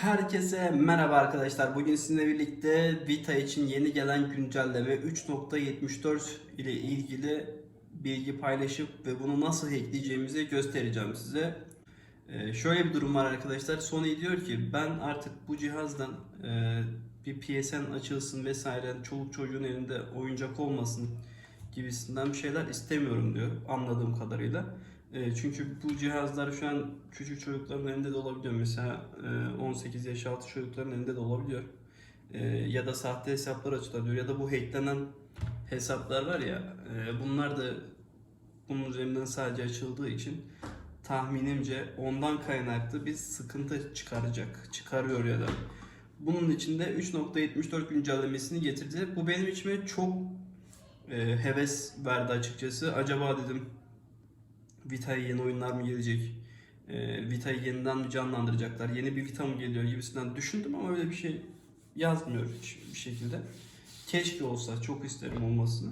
Herkese merhaba arkadaşlar. Bugün sizinle birlikte Vita için yeni gelen güncelleme 3.74 ile ilgili bilgi paylaşıp ve bunu nasıl hackleyeceğimizi göstereceğim size. Ee, şöyle bir durum var arkadaşlar. Sony diyor ki ben artık bu cihazdan e, bir PSN açılsın vesaire çoluk çocuğun elinde oyuncak olmasın gibisinden bir şeyler istemiyorum diyor anladığım kadarıyla. E, çünkü bu cihazlar şu an küçük çocukların elinde de olabiliyor. Mesela e, 18 yaş altı çocukların elinde de olabiliyor. E, ya da sahte hesaplar açılabiliyor ya da bu hacklenen hesaplar var ya e, bunlar da bunun üzerinden sadece açıldığı için tahminimce ondan kaynaklı bir sıkıntı çıkaracak. Çıkarıyor ya da. Bunun için de 3.74 güncellemesini getirdi. Bu benim içime çok e, heves verdi açıkçası. Acaba dedim Vita'ya yeni oyunlar mı gelecek? E, Vita'yı yeniden mi canlandıracaklar? Yeni bir Vita mı geliyor gibisinden düşündüm ama öyle bir şey yazmıyor hiçbir şekilde. Keşke olsa, çok isterim olmasını.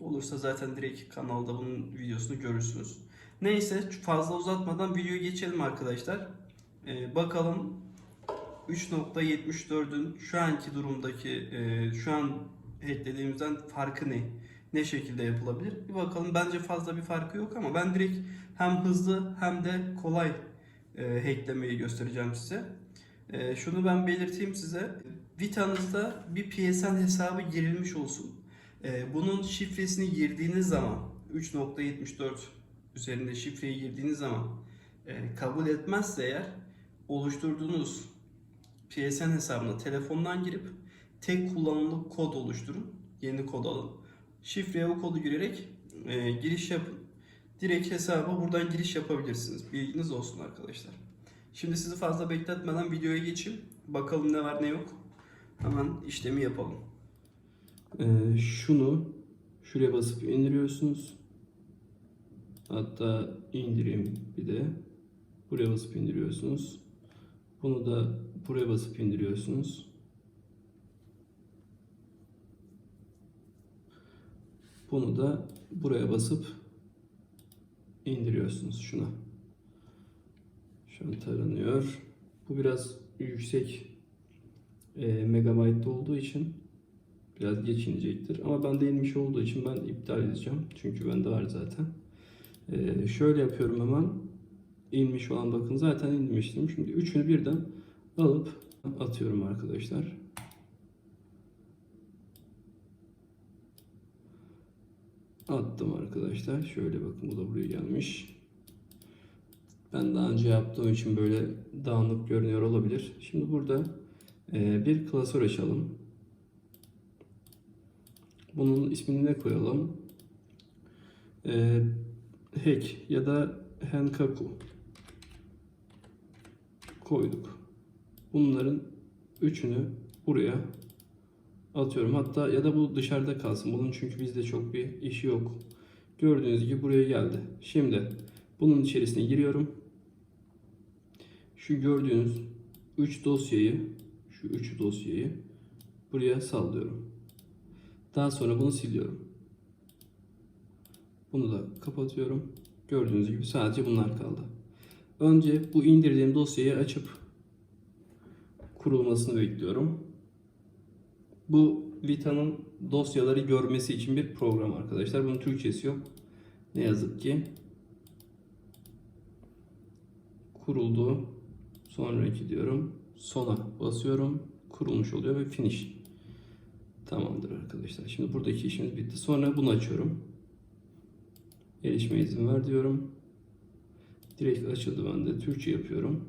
Olursa zaten direkt kanalda bunun videosunu görürsünüz. Neyse fazla uzatmadan videoya geçelim arkadaşlar. Ee, bakalım 3.74'ün şu anki durumdaki e, şu an hacklediğimizden farkı ne? Ne şekilde yapılabilir? Bir bakalım. Bence fazla bir farkı yok ama ben direkt hem hızlı hem de kolay e, hacklemeyi göstereceğim size. E, şunu ben belirteyim size. Vita'nızda bir PSN hesabı girilmiş olsun. E, bunun şifresini girdiğiniz zaman 3.74 üzerinde şifreyi girdiğiniz zaman e, kabul etmezse eğer oluşturduğunuz PSN hesabına telefondan girip tek kullanımlık kod oluşturun. Yeni kod alın. Şifreye o kodu girerek e, giriş yapın. Direkt hesaba buradan giriş yapabilirsiniz. Bilginiz olsun arkadaşlar. Şimdi sizi fazla bekletmeden videoya geçeyim. Bakalım ne var ne yok. Hemen işlemi yapalım. Ee, şunu şuraya basıp indiriyorsunuz. Hatta indireyim bir de. Buraya basıp indiriyorsunuz. Bunu da buraya basıp indiriyorsunuz. Bunu da buraya basıp indiriyorsunuz şuna. Şu an taranıyor. Bu biraz yüksek e, megabaytlı olduğu için biraz geç inecektir. Ama bende inmiş olduğu için ben iptal edeceğim. Çünkü bende var zaten. Ee, şöyle yapıyorum hemen. İnmiş olan bakın zaten inmiştim. Şimdi üçünü birden alıp atıyorum arkadaşlar. Attım arkadaşlar. Şöyle bakın bu da buraya gelmiş. Ben daha önce yaptığım için böyle dağınık görünüyor olabilir. Şimdi burada e, bir klasör açalım. Bunun ismini ne koyalım? Ee, hack ya da henkaku koyduk. Bunların üçünü buraya atıyorum. Hatta ya da bu dışarıda kalsın. Bunun çünkü bizde çok bir işi yok. Gördüğünüz gibi buraya geldi. Şimdi bunun içerisine giriyorum. Şu gördüğünüz 3 dosyayı, şu 3 dosyayı buraya sallıyorum. Daha sonra bunu siliyorum. Bunu da kapatıyorum. Gördüğünüz gibi sadece bunlar kaldı. Önce bu indirdiğim dosyayı açıp kurulmasını bekliyorum. Bu Vita'nın dosyaları görmesi için bir program arkadaşlar. Bunun Türkçesi yok. Ne yazık ki. Kuruldu. Sonraki diyorum. Sona basıyorum. Kurulmuş oluyor ve finish. Tamamdır arkadaşlar. Şimdi buradaki işimiz bitti. Sonra bunu açıyorum. Erişime izin ver diyorum. Direkt açıldı bende. Türkçe yapıyorum.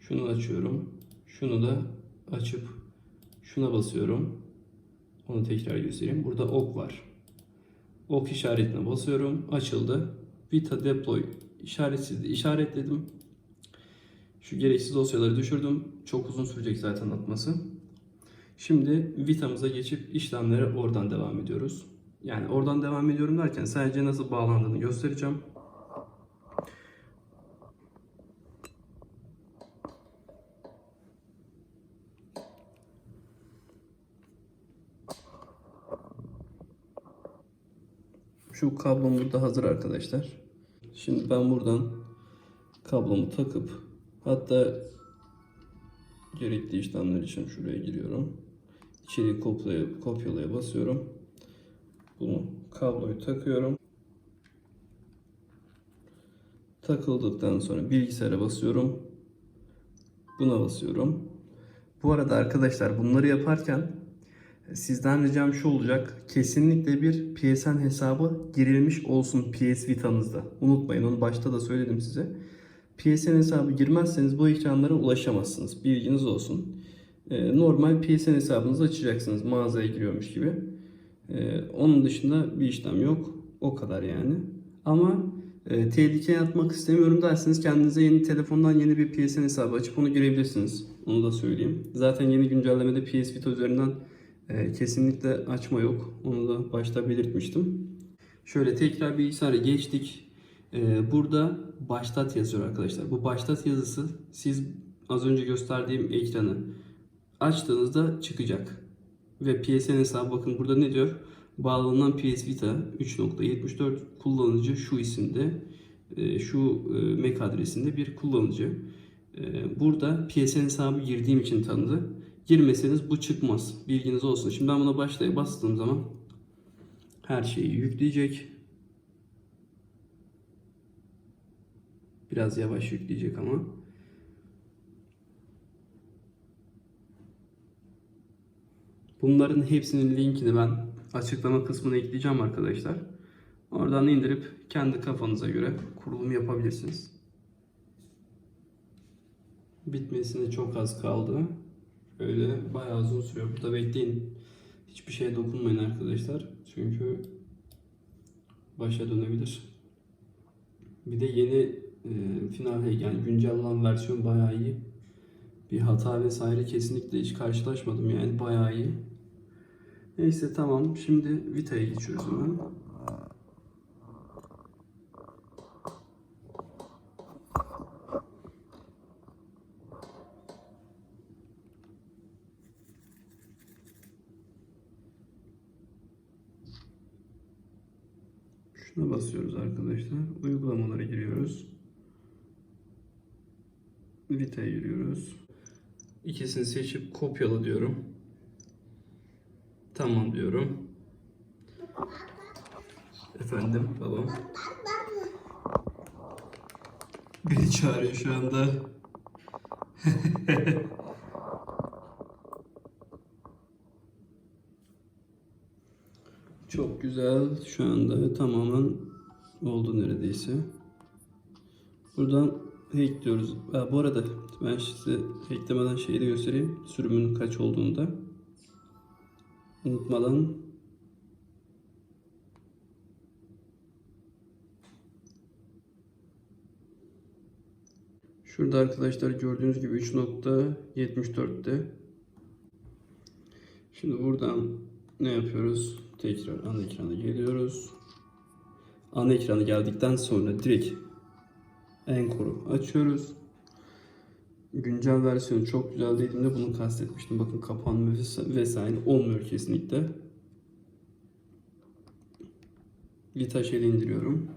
Şunu açıyorum. Şunu da açıp şuna basıyorum. Onu tekrar göstereyim. Burada ok var. Ok işaretine basıyorum. Açıldı. Vita deploy işaretsizdi. işaretledim. Şu gereksiz dosyaları düşürdüm. Çok uzun sürecek zaten atması. Şimdi Vita'mıza geçip işlemlere oradan devam ediyoruz. Yani oradan devam ediyorum derken sadece nasıl bağlandığını göstereceğim. Şu kablom burada hazır arkadaşlar. Şimdi ben buradan kablomu takıp hatta gerekli işlemler için şuraya giriyorum. İçeriği kopyalaya, kopyalaya basıyorum. Bunu kabloyu takıyorum. Takıldıktan sonra bilgisayara basıyorum. Buna basıyorum. Bu arada arkadaşlar bunları yaparken sizden ricam şu olacak. Kesinlikle bir PSN hesabı girilmiş olsun PS Vita'nızda. Unutmayın onu başta da söyledim size. PSN hesabı girmezseniz bu ekranlara ulaşamazsınız. Bilginiz olsun. Ee, normal PSN hesabınızı açacaksınız mağazaya giriyormuş gibi. Ee, onun dışında bir işlem yok. O kadar yani. Ama e, tehlikeye atmak istemiyorum derseniz kendinize yeni telefondan yeni bir PSN hesabı açıp onu girebilirsiniz. Onu da söyleyeyim. Zaten yeni güncellemede PS Vita üzerinden e, kesinlikle açma yok. Onu da başta belirtmiştim. Şöyle tekrar bilgisayara geçtik. Ee, burada başlat yazıyor arkadaşlar. Bu başlat yazısı siz az önce gösterdiğim ekranı açtığınızda çıkacak. Ve PSN hesabı bakın burada ne diyor? Bağlanan PS Vita 3.74 kullanıcı şu isimde e, şu e, MAC adresinde bir kullanıcı. E, Burada PSN hesabı girdiğim için tanıdı. Girmeseniz bu çıkmaz. Bilginiz olsun. Şimdi ben buna başlaya bastığım zaman her şeyi yükleyecek. Biraz yavaş yükleyecek ama. Bunların hepsinin linkini ben açıklama kısmına ekleyeceğim arkadaşlar. Oradan indirip kendi kafanıza göre kurulum yapabilirsiniz. Bitmesine çok az kaldı. Öyle bayağı uzun sürüyor. Burada bekleyin. Hiçbir şeye dokunmayın arkadaşlar. Çünkü başa dönebilir. Bir de yeni e, final yani güncel olan versiyon bayağı iyi. Bir hata vesaire kesinlikle hiç karşılaşmadım yani bayağı iyi. Neyse tamam şimdi Vita'ya geçiyoruz hemen. Şuna basıyoruz arkadaşlar. Uygulamalara giriyoruz. Vita'ya giriyoruz. İkisini seçip kopyala diyorum. Tamam diyorum. Efendim babam. Beni çağırıyor şu anda. Çok güzel. Şu anda tamamen oldu neredeyse. Buradan hack diyoruz. Ha, bu arada ben size hacklemeden şeyi de göstereyim. Sürümün kaç olduğunu da. Unutmadan Şurada arkadaşlar gördüğünüz gibi 3.74'te. Şimdi buradan ne yapıyoruz? Tekrar ana ekrana geliyoruz. Ana ekrana geldikten sonra direkt Encore'u açıyoruz. Güncel versiyonu çok güzel dediğimde bunu kastetmiştim. Bakın kapanma ves- vesaire olmuyor kesinlikle. Vita şeyi indiriyorum.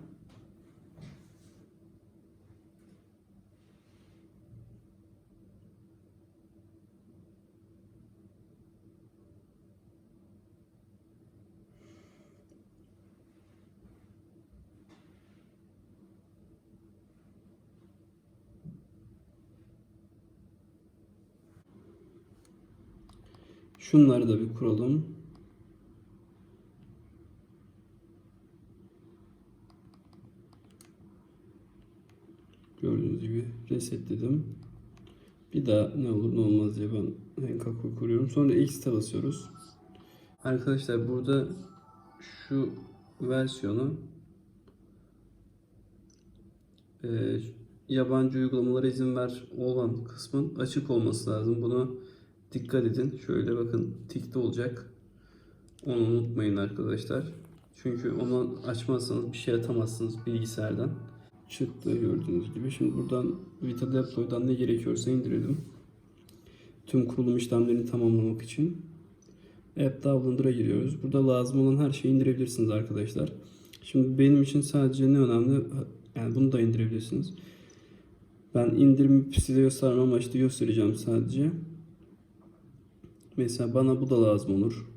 Şunları da bir kuralım. Gördüğünüz gibi resetledim. Bir daha ne olur ne olmaz diye ben Henkaku kuruyorum. Sonra X'te basıyoruz. Arkadaşlar burada şu versiyonu e, yabancı uygulamalara izin ver olan kısmın açık olması lazım. Bunu dikkat edin. Şöyle bakın tikte olacak. Onu unutmayın arkadaşlar. Çünkü onu açmazsanız bir şey atamazsınız bilgisayardan. Çıktı gördüğünüz gibi. Şimdi buradan Vita Deploy'dan ne gerekiyorsa indirelim. Tüm kurulum işlemlerini tamamlamak için. App Downloader'a giriyoruz. Burada lazım olan her şeyi indirebilirsiniz arkadaşlar. Şimdi benim için sadece ne önemli? Yani bunu da indirebilirsiniz. Ben indirimi size göstermem amaçlı göstereceğim sadece. Mesela bana bu da lazım olur.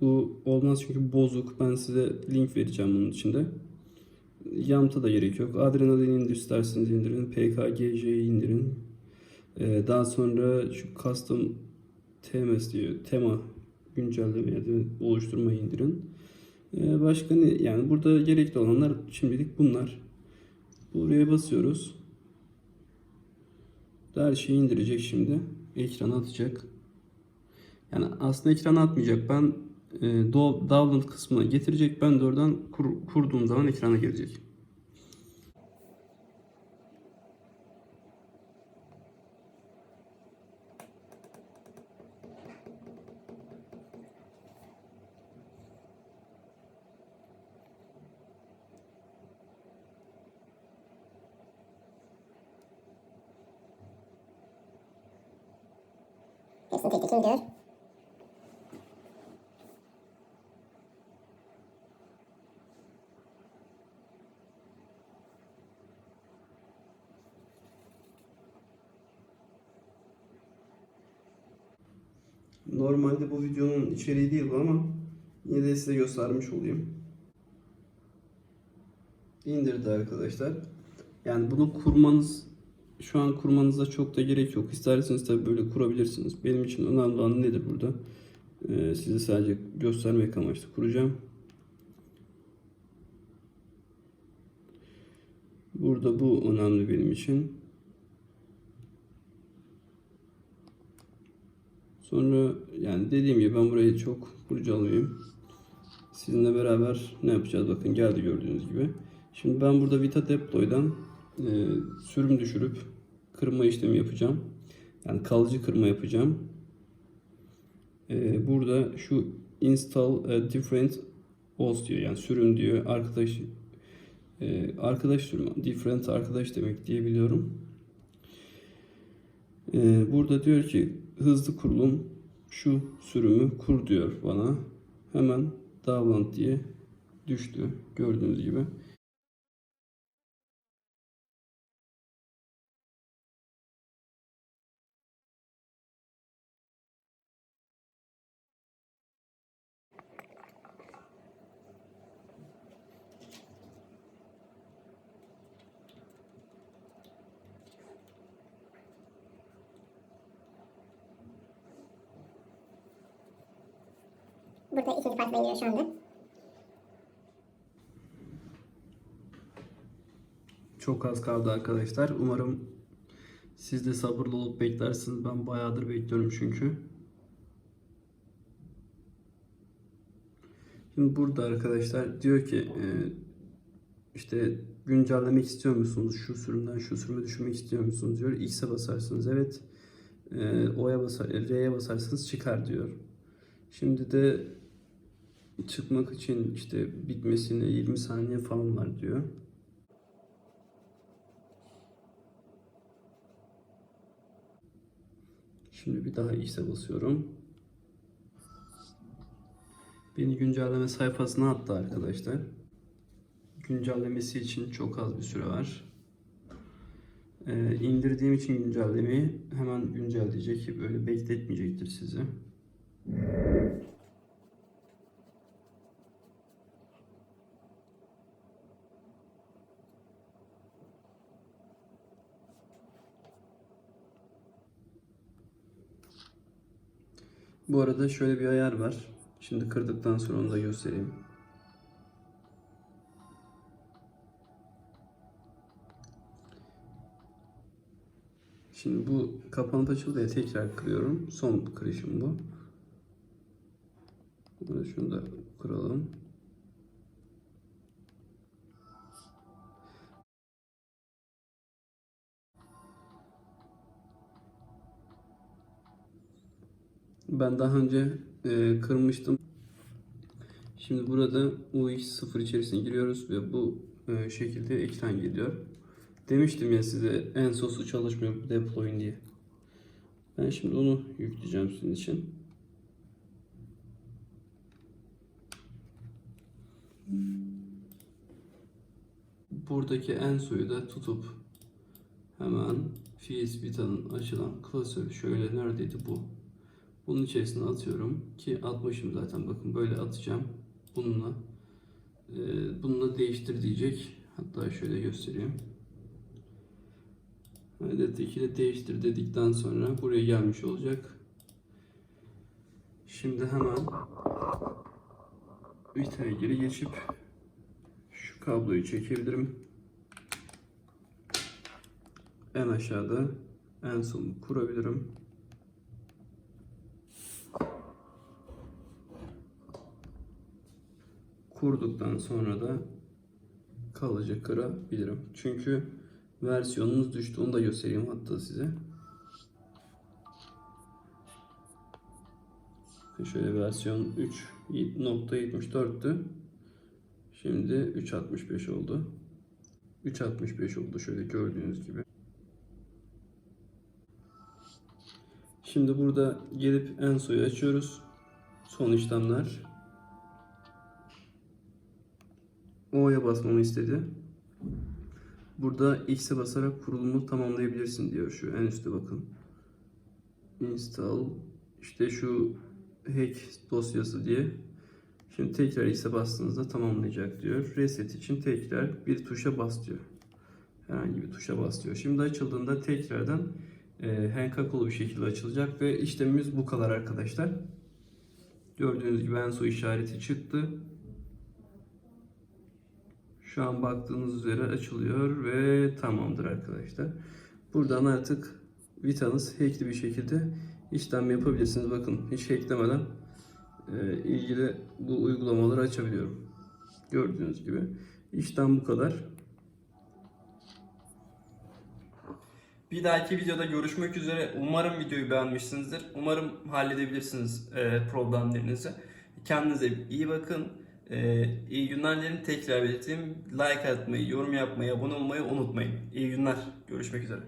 Bu olmaz çünkü bozuk. Ben size link vereceğim bunun içinde. Yamta da gerek yok. Adrenalin indir isterseniz indirin. PKGJ'yi indirin. Ee, daha sonra şu custom TMS diyor. Tema güncelleme ya da oluşturmayı indirin. Ee, başka ne? Yani burada gerekli olanlar şimdilik bunlar. Buraya basıyoruz. Her şeyi indirecek şimdi. Ekrana atacak. Yani aslında ekrana atmayacak. Ben e, do- download kısmına getirecek. Ben de oradan kur- kurduğum zaman ekrana gelecek. Hepsini tek tek indir. Normalde bu videonun içeriği değil bu ama yine de size göstermiş olayım. İndirdi arkadaşlar. Yani bunu kurmanız şu an kurmanıza çok da gerek yok. İsterseniz tabii böyle kurabilirsiniz. Benim için önemli olan nedir burada? Ee, size sadece göstermek amaçlı kuracağım. Burada bu önemli benim için. Sonra yani dediğim gibi ben burayı çok kurcalamayayım. Sizinle beraber ne yapacağız? Bakın geldi gördüğünüz gibi. Şimdi ben burada Vita Deploy'dan e, sürüm düşürüp kırma işlemi yapacağım. Yani kalıcı kırma yapacağım. E, burada şu install different OS diyor. Yani sürüm diyor. Arkadaş e, arkadaş sürümü. Different arkadaş demek diye biliyorum. Ee, burada diyor ki hızlı kurulum şu sürümü kur diyor bana. Hemen download diye düştü gördüğünüz gibi. Şu anda. Çok az kaldı arkadaşlar. Umarım siz de sabırlı olup beklersiniz. Ben bayağıdır bekliyorum çünkü. Şimdi burada arkadaşlar diyor ki e, işte güncellemek istiyor musunuz? Şu sürümden şu sürüme düşürmek istiyor musunuz diyor. X'e basarsınız evet. E, O'ya basar, R'ye basarsanız çıkar diyor. Şimdi de çıkmak için işte bitmesine 20 saniye falan var diyor. Şimdi bir daha X'e basıyorum. Beni güncelleme sayfasına attı arkadaşlar. Güncellemesi için çok az bir süre var. Ee, indirdiğim için güncellemeyi hemen güncelleyecek. Böyle bekletmeyecektir sizi. Bu arada şöyle bir ayar var. Şimdi kırdıktan sonra onu da göstereyim. Şimdi bu kapanıp açıldı ya tekrar kırıyorum. Son kırışım bu. Şunu da kıralım. Ben daha önce e, kırmıştım. Şimdi burada UX0 içerisine giriyoruz ve bu e, şekilde ekran geliyor. Demiştim ya size en sosu çalışmıyor deployun diye. Ben şimdi onu yükleyeceğim sizin için. Buradaki en soyu da tutup hemen FS Vita'nın açılan klasörü şöyle neredeydi bu? Bunun içerisine atıyorum ki atmışım zaten. Bakın böyle atacağım. Bununla Ee, bununla değiştir diyecek. Hatta şöyle göstereyim. Adet ile değiştir dedikten sonra buraya gelmiş olacak. Şimdi hemen Vita'ya geri geçip şu kabloyu çekebilirim. En aşağıda en son kurabilirim kurduktan sonra da kalıcı kırabilirim. Çünkü versiyonunuz düştü. Onu da göstereyim hatta size. Şöyle versiyon 3.74'tü. Şimdi 3.65 oldu. 3.65 oldu şöyle gördüğünüz gibi. Şimdi burada gelip en soyu açıyoruz. Son işlemler. O'ya basmamı istedi. Burada X'e basarak kurulumu tamamlayabilirsin diyor şu en üstte bakın. Install işte şu hack dosyası diye. Şimdi tekrar X'e bastığınızda tamamlayacak diyor. Reset için tekrar bir tuşa bas diyor. Herhangi bir tuşa bas diyor. Şimdi açıldığında tekrardan e, Hankakolu bir şekilde açılacak ve işlemimiz bu kadar arkadaşlar. Gördüğünüz gibi en son işareti çıktı. Şu an baktığınız üzere açılıyor ve tamamdır arkadaşlar. Buradan artık Vita'nız hackli bir şekilde işlem yapabilirsiniz. Bakın hiç hacklemeden e, ilgili bu uygulamaları açabiliyorum. Gördüğünüz gibi. İşlem bu kadar. Bir dahaki videoda görüşmek üzere. Umarım videoyu beğenmişsinizdir. Umarım halledebilirsiniz e, problemlerinizi. Kendinize iyi bakın. E, iyi. Tekrar belirteyim. Like atmayı, yorum yapmayı, abone olmayı unutmayın. İyi günler. Görüşmek üzere.